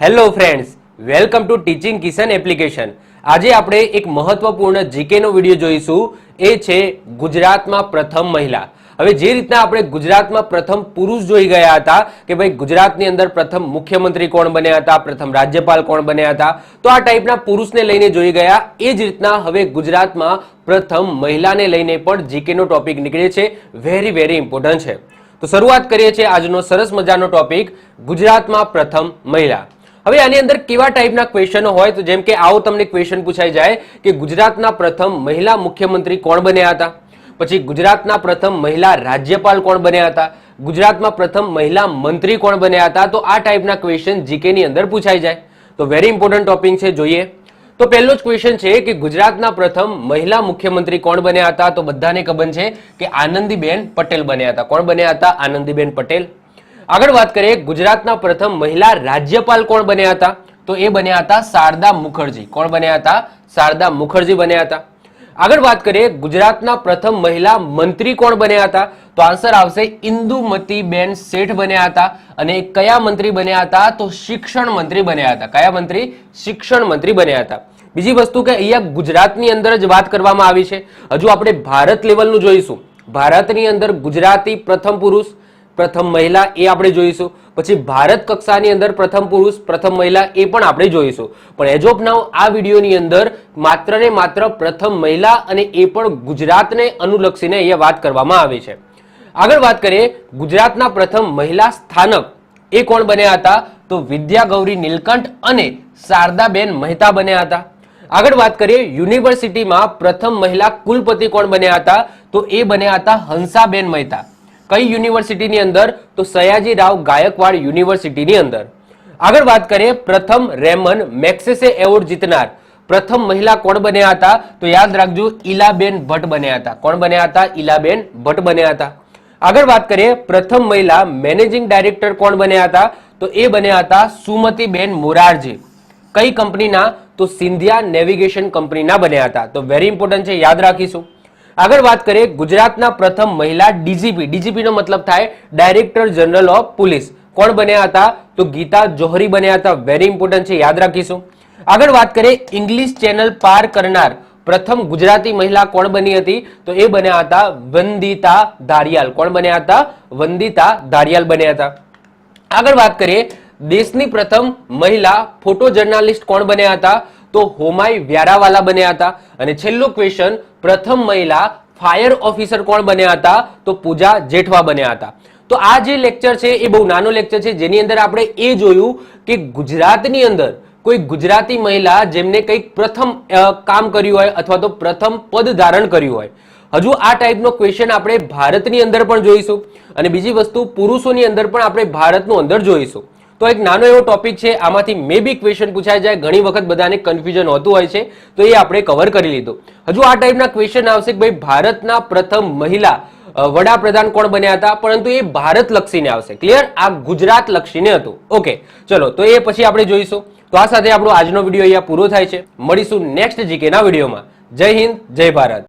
Hello friends welcome to teaching Kishan application આજે આપણે એક મહત્વપૂર્ણ જીકે નો વીડિયો જોઈશું. એ છે ગુજરાતમાં પ્રથમ મહિલા. હવે જે રીતના આપણે ગુજરાતમાં પ્રથમ પુરુષ જોઈ ગયા હતા કે ભાઈ ગુજરાતની અંદર પ્રથમ મુખ્યમંત્રી કોણ બન્યા હતા, પ્રથમ રાજ્યપાલ કોણ બન્યા હતા, તો આ ટાઈપના પુરુષને લઈને જોઈ ગયા. એ જ રીતના હવે ગુજરાતમાં પ્રથમ મહિલાને લઈને પણ જીકે નો ટોપિક નીકળે છે. વેરી વેરી ઇમ્પોર્ટન્ટ છે. તો શરૂઆત કરીએ છીએ આજનો સરસ મજાનો ટોપિક ગુજરાતમાં પ્રથમ મહિલા. હવે આની અંદર કેવા ટાઈપના ક્વેશ્ચનો હોય? તો જેમ કે આવો તમને ક્વેશ્ચન પૂછાઈ જાય કે ગુજરાતના પ્રથમ મહિલા મુખ્યમંત્રી કોણ બન્યા હતા? પછી ગુજરાતના પ્રથમ મહિલા રાજ્યપાલ કોણ બન્યા હતા? ગુજરાતમાં પ્રથમ મહિલા મંત્રી કોણ બન્યા હતા? તો આ ટાઈપના ક્વેશ્ચન જીકે ની અંદર પૂછાઈ જાય. તો વેરી ઇમ્પોર્ટન્ટ ટોપિક છે, જોઈએ. તો પહેલો જ ક્વેશ્ચન છે કે ગુજરાતના પ્રથમ મહિલા મુખ્યમંત્રી કોણ બન્યા હતા? તો બધાને ખબર છે કે આનંદીબેન પટેલ બન્યા હતા. કોણ બન્યા હતા? આનંદીબેન પટેલ. આગળ વાત કરીએ, ગુજરાતના પ્રથમ મહિલા રાજ્યપાલ કોણ બન્યા હતા? તો એ બન્યા હતા શારદા મુખર્જી. કોણ બન્યા હતા? શારદા મુખર્જી બન્યા હતા. આગળ વાત કરીએ, ગુજરાતના પ્રથમ મહિલા મંત્રી કોણ બન્યા હતા? તો આન્સર આવશે ઇન્દુમતીબેન શેઠ બન્યા હતા. અને કયા મંત્રી બન્યા હતા? તો શિક્ષણ મંત્રી બન્યા હતા. કયા મંત્રી? શિક્ષણ મંત્રી બન્યા હતા. બીજી વસ્તુ કે અહીંયા ગુજરાતની અંદર જ વાત કરવામાં આવી છે. હજુ આપણે ભારત લેવલનું જોઈશું. ભારતની અંદર ગુજરાતી પ્રથમ પુરુષ પ્રથમ મહિલા એ આપણે જોઈશું. પછી ભારત કક્ષાની અંદર પ્રથમ પુરુષ, પ્રથમ મહિલા એ પણ આપણે જોઈશું. પણ એજ ઓફ નાવ આ વિડીયોની અંદર માત્ર ને માત્ર પ્રથમ મહિલા અને એ પણ ગુજરાતને અનુલક્ષીને અહીંયા વાત કરવામાં આવી છે. આગળ વાત કરીએ, ગુજરાતના પ્રથમ મહિલા સ્થાનક એ કોણ બન્યા હતા? તો વિદ્યા ગૌરી નીલકંઠ અને શારદાબેન મહેતા બન્યા હતા. આગળ વાત કરીએ, યુનિવર્સિટીમાં પ્રથમ મહિલા કુલપતિ કોણ બન્યા હતા? તો એ બન્યા હતા હંસાબેન મહેતા. કઈ યુનિવર્સિટીની અંદર? તો સયાજી રાવ ગાયકવાડ યુનિવર્સિટીની અંદર. આગળ વાત કરીએ, પ્રથમ રેમન મેક્સેસે એવોર્ડ જીતનાર. પ્રથમ મહિલા કોણ બન્યા હતા? તો યાદ રાખજો, ઈલાબેન ભટ્ટ બન્યા હતા. કોણ બન્યા હતા? ઈલાબેન ભટ્ટ બન્યા હતા. આગળ વાત કરીએ, પ્રથમ મહિલા મેનેજિંગ ડાયરેક્ટર કોણ બન્યા હતા? તો એ બન્યા હતા સુમતીબેન મોરારજી. કઈ કંપનીના? તો સિંધિયા નેવિગેશન કંપનીના બન્યા હતા. તો વેરી ઇમ્પોર્ટન્ટ છે, યાદ રાખીશું. આગળ વાત કરીએ ગુજરાતના પ્રથમ મહિલા ડીજીપી. ડીજીપી નો મતલબ થાય ડાયરેક્ટર જનરલ ઓફ પોલીસ. કોણ બન્યા હતા? તો ગીતા જોહરી બન્યા હતા. વેરી ઇમ્પોર્ટન્ટ છે, યાદ રાખીશું. આગળ વાત કરીએ ઇંગ્લિશ ચેનલ પાર કરનાર પ્રથમ ગુજરાતી મહિલા કોણ બની હતી? તો એ બન્યા હતા વંદિતા ધારિયાલ. કોણ બન્યા હતા? વંદિતા ધારિયાલ બન્યા હતા. આગળ વાત કરીએ દેશની પ્રથમ મહિલા ફોટો જર્નાલિસ્ટ કોણ બન્યા હતા? તો હોમાઈ વ્યારાવાલા બન્યા હતા અને છેલ્લો ક્વેશ્ચન પ્રથમ મહિલા ફાયર ઓફિસર કોણ બન્યા હતા? તો પૂજા જેઠવા બન્યા હતા. તો આ જે લેક્ચર છે, એ બહુ નાનો લેક્ચર છે, જેની અંદર આપણે એ જોયું કે ગુજરાતની અંદર કોઈ ગુજરાતી મહિલા જેમને કંઈક પ્રથમ કામ કર્યું હોય અથવા તો પ્રથમ પદ ધારણ કર્યું હોય. હજુ આ ટાઈપનો ક્વેશ્ચન આપણે ભારતની અંદર પણ જોઈશું અને બીજી વસ્તુ પુરુષોની અંદર પણ આપણે ભારતનું અંદર જોઈશું. તો એક નાનો એવો ટોપિક છે, આમાંથી મે બી ક્વેશ્ચન પૂછાઈ જાય. ઘણી વખત બધાને કન્ફ્યુઝન હોતું હોય છે, તો એ આપણે કવર કરી લીધું. હજુ આ ટાઈપના ક્વેશ્ચન આવશે કે ભાઈ ભારતના પ્રથમ મહિલા વડાપ્રધાન કોણ બન્યા હતા? પરંતુ એ ભારત લક્ષીને આવશે. ક્લિયર આ ગુજરાત લક્ષીને હતું. ઓકે ચલો, તો એ પછી આપણે જોઈશું. તો આ સાથે આપણો આજનો વીડિયો અહીંયા પૂરો થાય છે. મળીશું નેક્સ્ટ જીકેના વિડીયોમાં જય હિન્દ, જય ભારત.